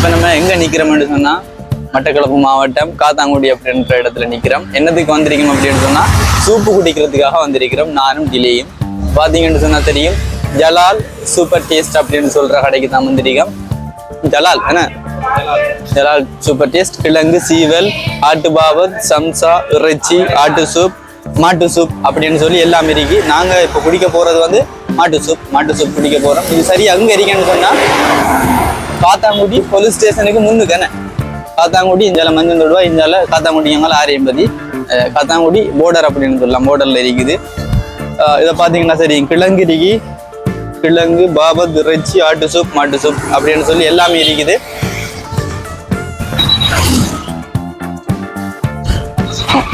இப்போ நம்ம எங்க நிக்கிறோம்னு சொன்னா மட்டக்களப்பு மாவட்டம் காத்தாங்குடி அப்படின்ற இடத்துல நிக்கிறோம். என்னதுக்கு வந்திருக்கோம் அப்படின்னு சொன்னா சூப்பு குடிக்கிறதுக்காக வந்திருக்கிறோம். நானும் டிலேயும் பாத்தீங்கன்னு சொன்னா தெரியும் ஜலால் சூப்பர் டேஸ்ட் அப்படின்னு சொல்ற கடைக்கு தான் வந்திருக்கோம். ஜலால் என்ன? Jalal super taste. கிழங்கு சீவல் ஆட்டு பாவத் சம்சா இறைச்சி ஆட்டு சூப் மாட்டு சூப் அப்படின்னு சொல்லி எல்லாம் இருக்கு. நாங்க இப்போ குடிக்க போறது வந்து மாட்டு சூப். மாட்டு சூப் குடிக்க போறோம். இது சரி அங்க இருக்கேன்னு சொன்னா காத்தாங்குடி போலீஸ் ஸ்டேஷனுக்கு முன்னுக்கானே காத்தாங்குடி இஞ்சால மஞ்சள் தொடுவா இஞ்சால காத்தாங்குடி எங்கால ஆறு எண்பதி. காத்தாங்குடி போர்டர் அப்படின்னு சொல்லலாம் போர்டர்ல இருக்குது. இதை பார்த்தீங்கன்னா சரி கிழங்கு இருக்கு கிழங்கு பாபத் இறைச்சி ஆட்டு சூப் மாட்டு சூப் அப்படின்னு சொல்லி எல்லாமே இருக்குது.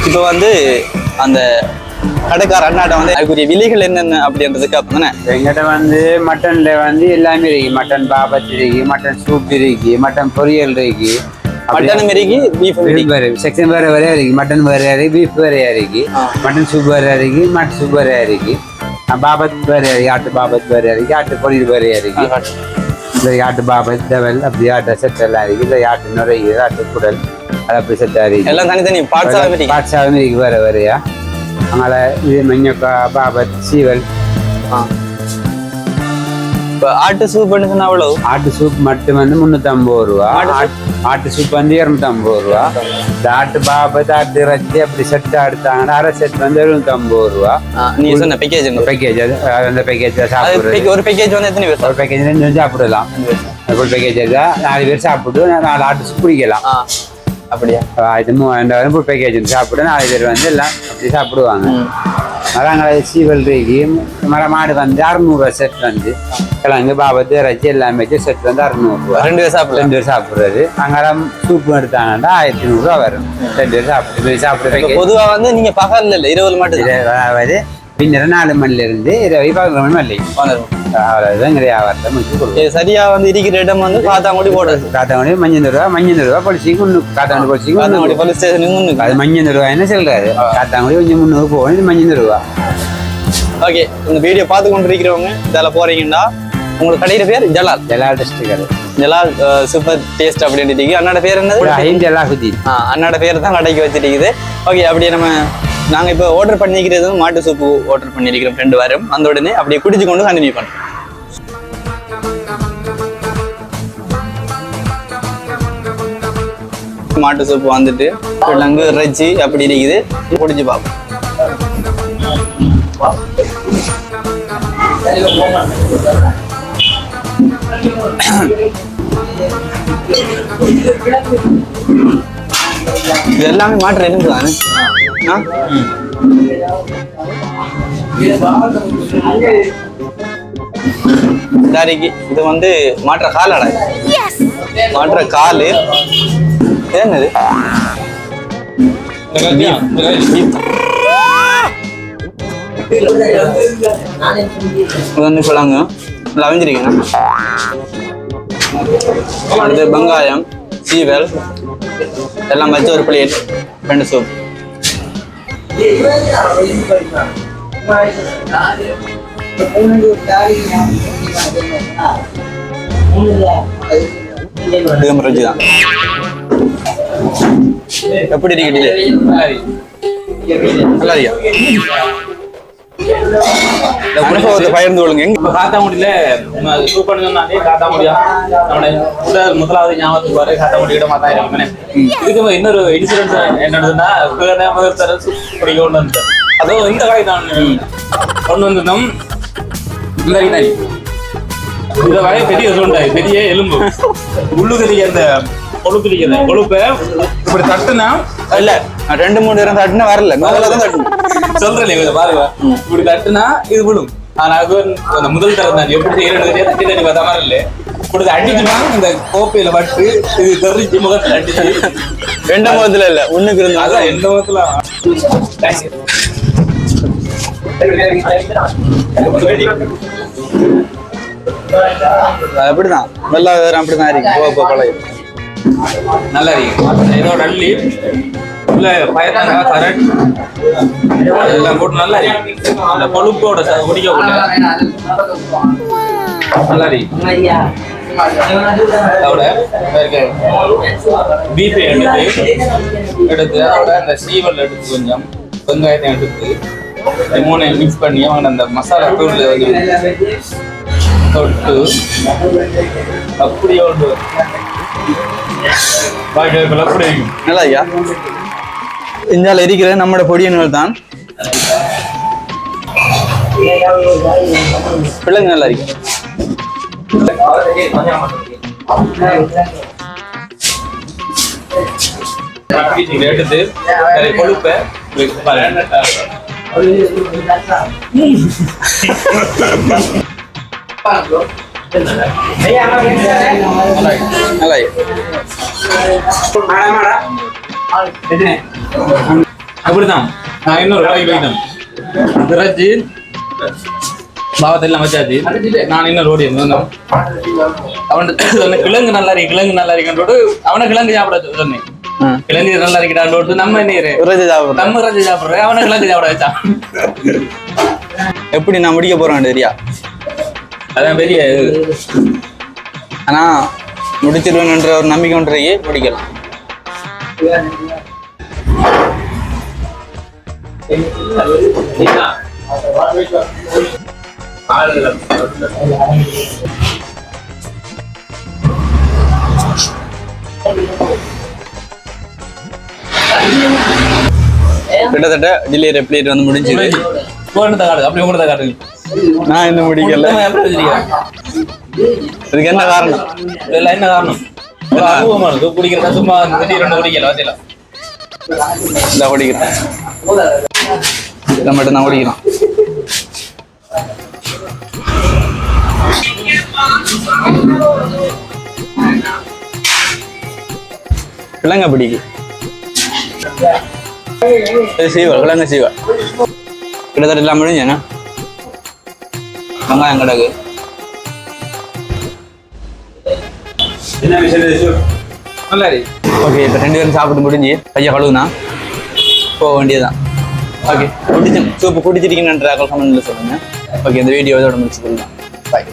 இப்போ வந்து அந்த கடைக்கார அண்ணாட்ட வந்து அதுக்குரிய விலைகள் என்னென்ன? அப்படின்றதுக்கு அப்பதானே எங்கிட்ட வந்து மட்டன்ல வந்து எல்லாமே இருக்கு. மட்டன் பாபத் இருக்கு மட்டன் சூப் இருக்கு மட்டன் பொரியல் இருக்கு. மட்டனும் இருக்கு பீஃப் இருக்கு. செக்ஷன் வேற வேற இருக்கு. மட்டன் வேற இருக்கு பீஃப் வேற இருக்கு. மட்டன் சூப் வேற இருக்கு மட்டன் சூப் வேற இருக்கு. பாபத் வேற இருக்கு ஆட்டு பாபத் வேற இருக்கு ஆட்டு பொரியல் வேற இருக்கு. இந்த ஆட்டு பாபத் டவல் அப்படி ஆட்டு செட் எல்லாம் இருக்கு. இந்த ஆட்டு நுரையீரல் ஆட்டு குடல் அது அப்படி செட் இருக்கு. எல்லாம் தனித்தனி பார்ட்ஸாக இருக்கு. இருக்கு வேற வேறையா? அதனால இது மஞ்சக்கா பாபத் சீவல் இப்போ ஆட்டு சூப்னு சொன்னா அவ்வளவு ஆட்டு சூப் மட்டும் வந்து முந்நூற்றம்பது ரூபா ஆட்- ஆட்டு சூப் வந்து இரநூத்தம்பது ரூபா இந்த ஆட்டு பாபத் ஆட்டு இறைச்சி அப்படி செட் எடுத்தாங்கன்னா அரை செட் வந்து எழுநூத்தம்பது ரூபா நீங்க சொன்ன பேக்கேஜ் பேக்கேஜ் அந்த பேக்கேஜ் சாப்பிடுறது ஒரு பேக்கேஜ் வந்து எத்தனை பேர் ஒரு பேக்கேஜ் ரெண்டு சாப்பிடலாம் ஃபுல் பேக்கேஜ் நாலு பேர் சாப்பிட்டு நாலு ஆட்டு சூப் குடிக்கலாம் அப்படியா? இது மூவாயிரம் ஃபுல் பேக்கேஜ் சாப்பிட்டு நாலு பேர் வந்து எல்லாம் அப்படி சாப்பிடுவாங்க. மரங்களை சீவல் ரேகி மர மாடு வந்து அறுநூறுவா செட் வந்து. கிழங்கு பாபத்து இறைச்சி எல்லாமே வச்சு செட் வந்து அறுநூறுவா ரெண்டு பேர் சாப்பிடலாம். ரெண்டு பேர் சாப்பிடுறது. அங்கெல்லாம் சூப் எடுத்தாங்கன்னா ஆயிரத்தி நூறுரூவா வரும். ரெண்டு பேர் சாப்பிட்டு சாப்பிடுற இப்ப பொதுவா வந்து நீங்க பகல்ல இல்ல இரவு மட்டும் அதாவது பின்னர் நாலு மணில இருந்து இருபது பதினொரு மணி. வரலையும் அவ்வளவுதான் முடிச்சு சரியா வந்து இருக்கிற இடம் வந்து காத்தாங்குடி போடுறது காத்தாங்குடி மஞ்சள் ரூபா மஞ்சள் ரூபா பொலிச்சிக்கு ஒன்று காத்தாங்குடி பொலிச்சிக்கு காத்தாங்குடி ஒன்று போலீஸ் ஸ்டேஷனுக்கு அது மஞ்சள் ரூபா என்ன சொல்றாரு காத்தாங்குடி கொஞ்சம் முந்நூறு போகணும் இது மஞ்சள் ரூபா ஓகே இந்த வீடியோ பார்த்து கொண்டு இருக்கிறவங்க இதில் போறீங்கன்னா உங்களுக்கு கடையிற பேர் Jalal. Jalal district Jalal super taste அப்படின்னு அண்ணோட பேர் என்னது? ரஹீம் ஜலாஹுதீன். ஆ அண்ணோட பேர் தான் கடைக்கு வச்சிருக்குது. ஓகே அப்படியே நம்ம நாங்கள் இப்போ ஆர்டர் பண்ணிக்கிறது மாட்டு சூப்பு ஆர்டர் பண்ணியிருக்கிறோம். ரெண்டு வாரம். அந்த உடனே அப்படியே குடிச்சு கொண்டு கண்டினியூ பண்ணுறோம் மாட்டு சூப்பு வந்துட்டு கிழங்கு இறைச்சி அப்படி இருக்குது. குடிச்சு பார்ப்போம் இது எல்லாமே மாற்று எலும்பு தானே? இது வந்து மாற்ற காலடா. மாற்ற காலு. என்னது? இது வந்து லவஞ்சிருக்கேன் அடுத்து வெங்காயம் சீவல் எல்லாம் வச்சு ஒரு பிளேட் ரெண்டு சூப் இது தான் எப்படி இருக்குது நல்லா இருக்கியா இந்த அனுபவத்தை பகிர்ந்து கொள்ளுங்க. எங்க காத்தாங்குடியில சூப்பர் சொன்னாலே காத்தாங்குடியா நம்முடைய முதல் முதலாவது ஞாபகத்துக்கு வர காத்தாங்குடி இடமா தான்? இருக்குமே இதுக்கு இன்னொரு இன்சிடென்ட் என்னதுன்னா பிடிக்க கொண்டு வந்தேன் அதுவும் இந்த காய் தான் கொண்டு வந்திருந்தோம். இந்த இந்த வகை பெரிய சுண்டாய் பெரிய எலும்பு. உள்ளுக்கு அந்த கொழுப்பு இருக்கிற கொழுப்பை? இப்படி தட்டுனா? இல்ல ரெண்டு மூணு நேரம் தட்டுனா வரல. முதல்ல தான் தட்டணும் சொல்றேன் கொஞ்சம் பாருங்க. இப்படி தட்டுனா இது விழும். ஆனா அது அந்த முதல் தரம் தான். எப்படி செய்யறது தெரியாது தட்டி தட்டி பார்த்தா மாதிரி இல்ல. இப்படி அடிச்சுனா இந்த கோப்பையில பட்டு இது தெரிஞ்சு முகத்துல அடிச்சு. ரெண்டு முகத்துல இல்ல ஒண்ணுக்கு இருந்தாலும் அதான் எந்த முகத்துல. அப்படிதான். நல்லா அப்படிதான் இருக்கு. போ போ பழைய நல்லா இருக்கு இதோட அள்ளி உள்ள பயத்தாங்க கரட் அதெல்லாம் போட்டு நல்லா இருக்கு அந்த கொழுப்போட குடிக்க குடிக்கக்குள்ள நல்லா இருக்கு அதோட பீஃபை எடுத்து எடுத்து அதோட அந்த சீவல் எடுத்து கொஞ்சம் வெங்காயத்தை எடுத்து இந்த மூணையும் மிக்ஸ் பண்ணி அவங்க அந்த மசாலா தூள்ல கொஞ்சம் தொட்டு அப்படியே அப்படி இருக்கும் நல்லா ஐயா. இந்தியாவில் இருக்கிற நம்மளோட பொடியன்கள் தான். பிள்ளைங்க நல்லா இருக்கு. எடுத்து அதை கொழுப்பை இருக்கு அப்படிதான் நான் இன்னொரு கடைக்கு போயிட்டேன் திராட்சை பாவத்தெல்லாம் வச்சாச்சு. நான் இன்னொரு ஓடி இருந்தேன் அவன் கிழங்கு நல்லா இருக்கு கிழங்கு நல்லா இருக்குன்றோடு அவனை கிழங்கு சாப்பிட சொன்னேன். கிழங்கு நல்லா இருக்கிட்டான்னு நம்ம சாப்பிட்றேன். நம்ம ரஜி சாப்பிடுறேன் அவனை கிழங்கு சாப்பிட வச்சான். எப்படி நான் முடிக்க போறேன் தெரியா அதான் பெரிய இது. ஆனா முடிச்சிருவேன்ற ஒரு நம்பிக்கை ஒன்றையே முடிக்கலாம் கிட்டத்தட்ட டிலே பிளேட் வந்து முடிஞ்சது போனதை காட்டு அப்படி உங்களத காட்டுங்க நான் இன்னும் முடிக்கல? இதுக்கு என்ன காரணம்? இதெல்லாம் என்ன காரணம்? ஒரு அனுபவமானது குடிக்கிறதா? சும்மா திடீர்னு குடிக்கல வச்சில இந்த குடிக்கிறேன். இதை மட்டும் தான் குடிக்கிறோம் கிழங்க பிடிக்கு. இது சீவல் கிழங்கு சீவல். கிட்டத்தட்ட எல்லாம் முடிஞ்சேங்க வெங்காயம் கிடக்கு நல்லா இருக்கு ஓகே இப்போ ரெண்டு பேரும் சாப்பிட்டு முடிஞ்சு கையை கழுவுனா? போக வேண்டியதுதான். ஓகே குடிச்சு சூப்பு குடிச்சிருக்கீங்கன்ற கமெண்ட்ல சொல்லுங்க. ஓகே இந்த வீடியோ இதோட முடிச்சு பாய்